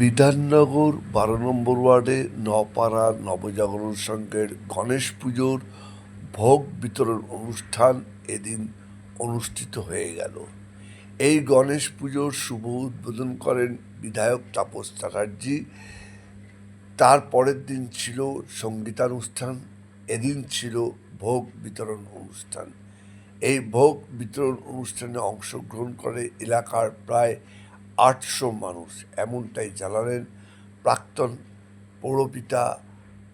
বিধাননগর বারো নম্বর ওয়ার্ডে নপাড়া নবজাগরণ সংঘের গণেশ পুজোর ভোগ বিতরণ অনুষ্ঠান এদিন অনুষ্ঠিত হয়ে গেল। এই গণেশ পুজোর শুভ উদ্বোধন করেন বিধায়ক তাপস চ্যাটার্জি। তার পরের দিন ছিল সঙ্গীতানুষ্ঠান, এদিন ছিল ভোগ বিতরণ অনুষ্ঠান। এই ভোগ বিতরণ অনুষ্ঠানে অংশগ্রহণ করে এলাকার প্রায় আটশো মানুষ, এমনটাই জানালেন প্রাক্তন পৌরপিতা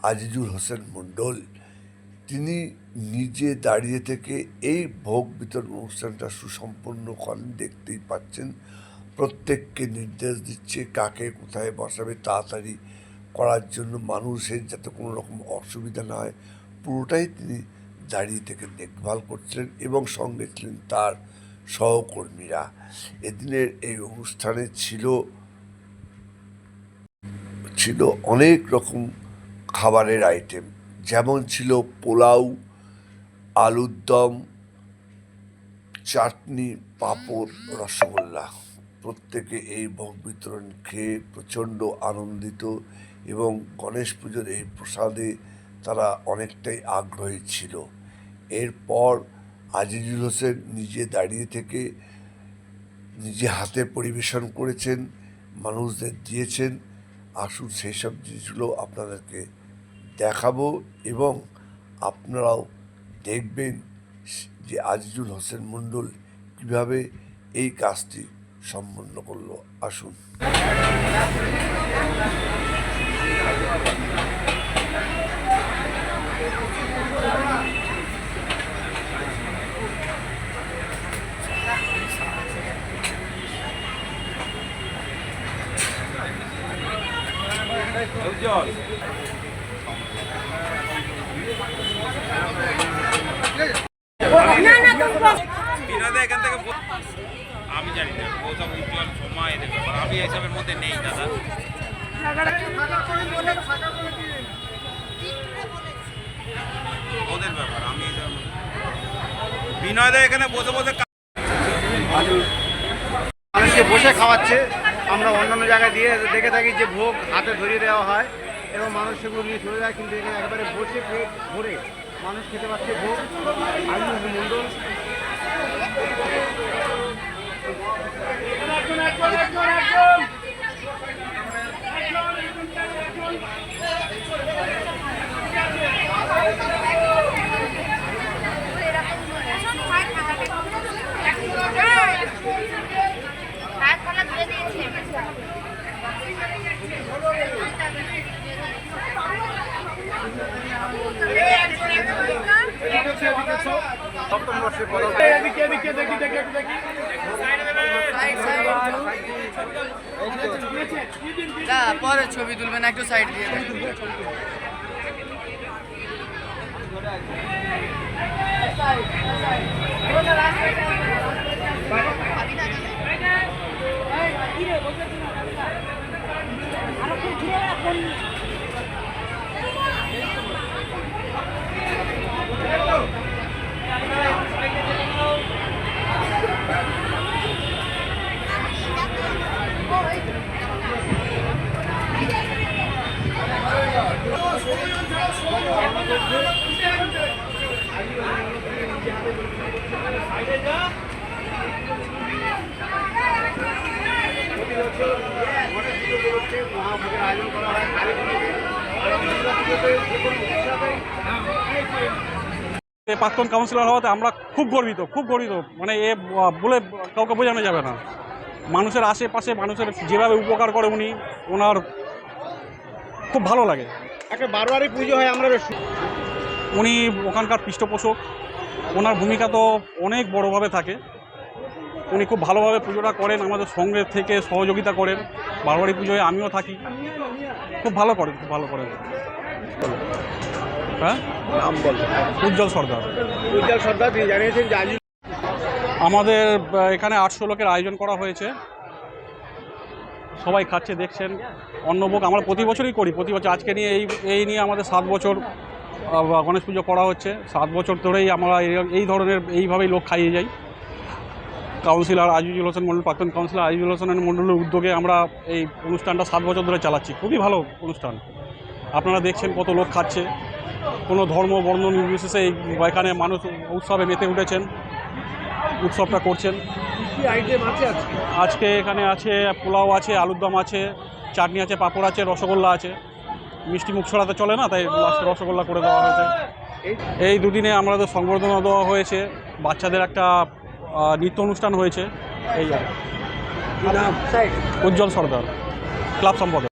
আজিজুল হোসেন মণ্ডল। তিনি নিজে দাঁড়িয়ে থেকে এই ভোগ বিতরণ অনুষ্ঠানটা সুসম্পন্ন করেন, দেখতেই পাচ্ছেন। প্রত্যেককে নির্দেশ দিচ্ছে কাকে কোথায় বসাবে, তাড়াতাড়ি করার জন্য মানুষের যাতে কোনো রকম অসুবিধা না হয়। পুরোটাই তিনি দাঁড়িয়ে থেকে দেখভাল করছিলেন এবং সঙ্গে ছিলেন তার সহকর্মীরা এদিনের এই অনুষ্ঠানে ছিল ছিল অনেক রকম খাবারের আইটেম যেমন ছিল পোলাও, আলুর দম, চাটনি, পাঁপড়, রসগোল্লা। প্রত্যেকে এই ভোগ বিতরণ খেয়ে প্রচণ্ড আনন্দিত এবং গণেশ পুজোর এই প্রসাদে তারা অনেকটাই আগ্রহী ছিল। এরপর আজিজুল হোসেন নিজে দাঁড়িয়ে থেকে নিজে হাতে পরিবেশন করেছেন, মানুষদের দিয়েছেন। আসুন সেই সব জিনিসগুলো আপনাদেরকে দেখাবো এবং আপনারাও দেখবেন যে আজিজুল হোসেন মণ্ডল কীভাবে এই কাজটি সম্পন্ন করল। আসুন। আমি জানি না। সব উজ্জ্বল সময় এদের আমি এইসবের মধ্যে নেই দাদা ওদের ব্যাপার আমি এইসবের বিনয় দা এখানে বসে বসে বসে খাওয়াচ্ছে আমরা অন্যান্য জায়গায় দিয়ে দেখে থাকি যে ভোগ হাতে ধরিয়ে দেওয়া হয় এবং মানুষ সেগুলো নিয়ে চলে যায়, কিন্তু এখানে একবারে বসে পেট ভরে মানুষ খেতে পারছে ভোগ। আলু মণ্ডল সপ্তম বর্ষে পদক না ছবি তুলবেন একটু সাইড দিয়ে দেন। প্রাক্তন কাউন্সিলর হওয়াতে আমরা খুব গর্বিত খুব গর্বিত। মানে এ বলে কাউকে বোঝানো যাবে না। মানুষের আশেপাশে মানুষের যেভাবে উপকার করে উনি, ওনার খুব ভালো লাগে। একটা বারোয়ারি পুজো হয় আমরা বেশ উনি ওখানকার পৃষ্ঠপোষক। ওনার ভূমিকা তো অনেক বড়োভাবে থাকে। উনি খুব ভালোভাবে পুজোটা করেন আমাদের সঙ্গে থেকে সহযোগিতা করেন। বারোয়ারি পুজোয় আমিও থাকি। খুব ভালো করেন খুব ভালো করেন। হ্যাঁ? নাম বল। উজ্জ্বল সর্দার। উজ্জ্বল সর্দার তিনি জানিয়েছেন যে আমাদের এখানে আটশো লোকের আয়োজন করা হয়েছে। সবাই খাচ্ছে, দেখছেন। অন্নভোগ আমরা প্রতি বছরই করি, প্রতি বছর আজকে নিয়ে এই এই নিয়ে আমাদের সাত বছর গণেশ পুজো করা হচ্ছে। সাত বছর ধরেই আমরা এই- ধরনের, এইভাবেই লোক খাইয়ে যাই। কাউন্সিলর আজিজুল হোসেন মন্ডল, প্রাক্তন কাউন্সিলর আজিজুল হোসেন মন্ডলের উদ্যোগে আমরা এই অনুষ্ঠানটা সাত বছর ধরে চালাচ্ছি। খুবই ভালো অনুষ্ঠান। আপনারা দেখছেন কত লোক খাচ্ছে। কোনো ধর্ম, বর্ণ নির্বিশেষে এই এখানে মানুষ উৎসবে মেতে উঠেছেন, উৎসবটা করছেন। আজকে? এখানে আছে পোলাও আছে আলুর দম আছে চাটনি আছে পাঁপড় আছে রসগোল্লা আছে। মিষ্টি মুখ ছড়াতে চলে না তাই লাস্টে রসগোল্লা করে দেওয়া হয়েছে। এই দুদিনে আমাদের সংবর্ধনা দেওয়া হয়েছে। বাচ্চাদের একটা নৃত্য অনুষ্ঠান হয়েছে। এই আর উজ্জ্বল সর্দার। ক্লাব সম্পাদক।